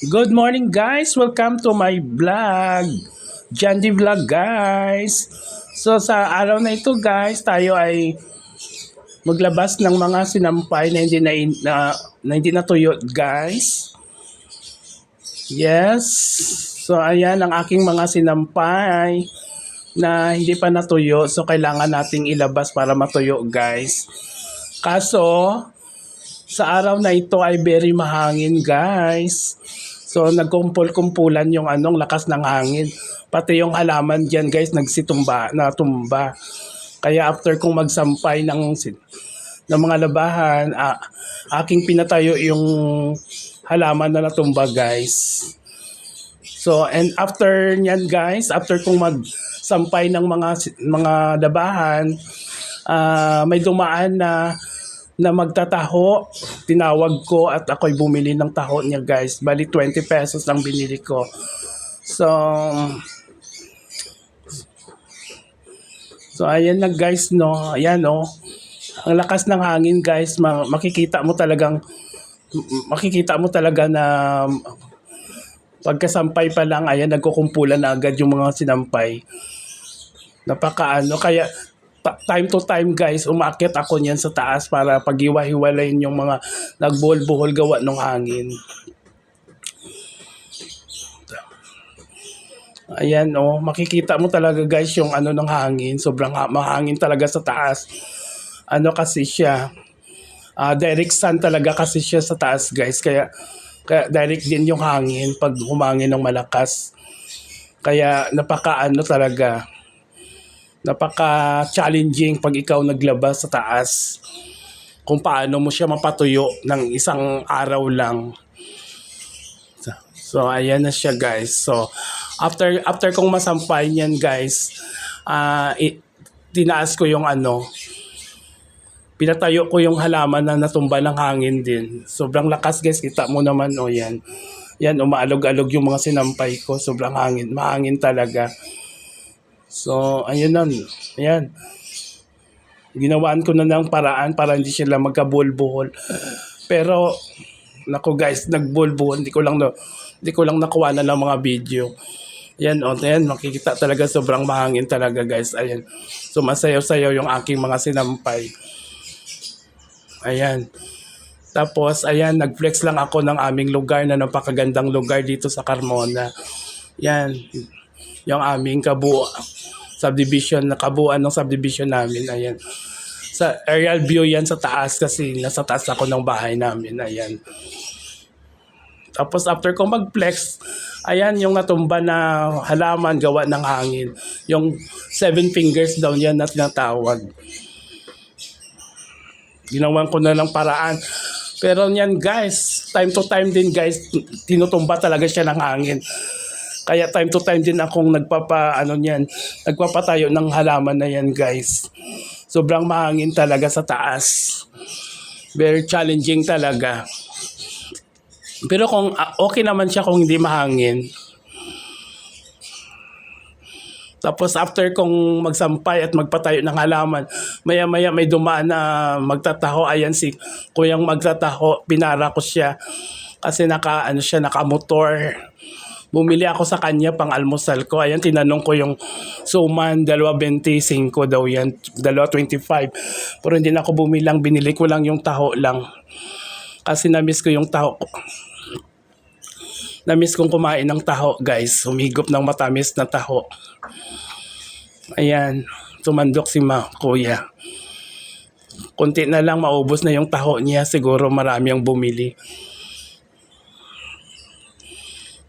Good morning guys! Welcome to my vlog. Jandy Vlog guys. So sa araw na ito guys, tayo ay maglabas ng mga sinampay na hindi na, na, na hindi natuyo guys. Yes. So ayan ang aking mga sinampay na hindi pa natuyo. So kailangan nating ilabas para matuyo guys. Kaso sa araw na ito ay very mahangin guys. So nagkumpul-kumpulan yung anong lakas ng hangin. Pati yung halaman diyan guys nagsitumba, natumba. Kaya after kong magsampay ng ng mga labahan, ah, aking pinatayo yung halaman na natumba guys. So and after niyan guys, after kong magsampay ng mga mga labahan, ah, may dumaan na na magtataho. Tinawag ko at ako'y bumili ng taho niya guys. Bali 20 pesos lang binili ko. So, so ayan na guys no. Ayan no. Ang lakas ng hangin guys. Ma- makikita mo talagang makikita mo talaga na pagkasampay pa lang, ayan, nagkukumpulan na agad yung mga sinampay. Napakaano, kaya time to time guys, umakyat ako niyan sa taas para paghiwa-hiwalayin yung mga nagbuhol-buhol gawa ng hangin. Ayan oh, makikita mo talaga guys yung ano ng hangin, sobrang ha- mahangin talaga sa taas. Ano kasi siya, ah direct sun talaga kasi siya sa taas guys, kaya kaya direct din yung hangin pag humangin ng malakas. Kaya napaka ano talaga, napaka-challenging pag ikaw naglabas sa taas kung paano mo siya mapatuyo ng isang araw lang. So, so ayan na siya guys. So after after kong masampay niyan guys, ah i- tinaas ko yung ano, pinatayo ko yung halaman na natumba ng hangin din. Sobrang lakas guys, kita mo naman o yan. Yan, umaalog-alog yung mga sinampay ko. Sobrang hangin, mahangin talaga. So, ayun na. Ayan. Ginawaan ko na ng paraan para hindi sila magkabuhol-buhol. Pero, nako guys, nagbuhol-buhol. Hindi ko lang, no, hindi ko lang nakuha na ng mga video. Yan, o, ayan, makikita talaga sobrang mahangin talaga guys. Ayan. So, masayaw-sayaw yung aking mga sinampay. Ayan. Tapos, ayan, nag-flex lang ako ng aming lugar na napakagandang lugar dito sa Carmona. Yan. Yung aming kabuo subdivision, na kabuuan ng subdivision namin. Ayan. Sa aerial view yan sa taas kasi nasa taas ako ng bahay namin. Ayan. Tapos after ko mag-flex, ayan yung natumba na halaman gawa ng hangin. Yung seven fingers daw yan na tinatawag ginawan ko na lang paraan. Pero niyan guys, time to time din guys, tinutumba talaga siya ng hangin. Kaya time to time din akong nagpapa ano niyan, nagpapatayo ng halaman na yan guys. Sobrang mahangin talaga sa taas. Very challenging talaga. Pero kung ah, okay naman siya kung hindi mahangin, tapos after kong magsampay at magpatayo ng halaman, maya-maya may dumaan na magtataho. Ayan si kuyang magtataho, pinara ko siya. Kasi naka, ano siya, nakamotor. Bumili ako sa kanya pang almusal ko. Ayan, tinanong ko yung suman, 2.25 daw yan, 2.25. Pero hindi na ako bumilang, binili ko lang yung taho lang. Kasi na-miss ko yung taho. Na-miss kong kumain ng taho, guys. Humigop ng matamis na taho. Ayan, tumandok si ma, kuya. Kunti na lang maubos na yung taho niya. Siguro marami ang bumili.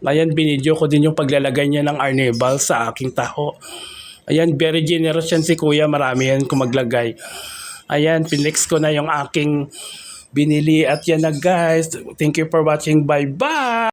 Ayan, binidyo ko din yung paglalagay niya ng arnibal sa aking taho. Ayan, very generous yan si kuya. Marami yan kung maglagay. Ayan, pinex ko na yung aking binili. At yan na guys. Thank you for watching. Bye-bye!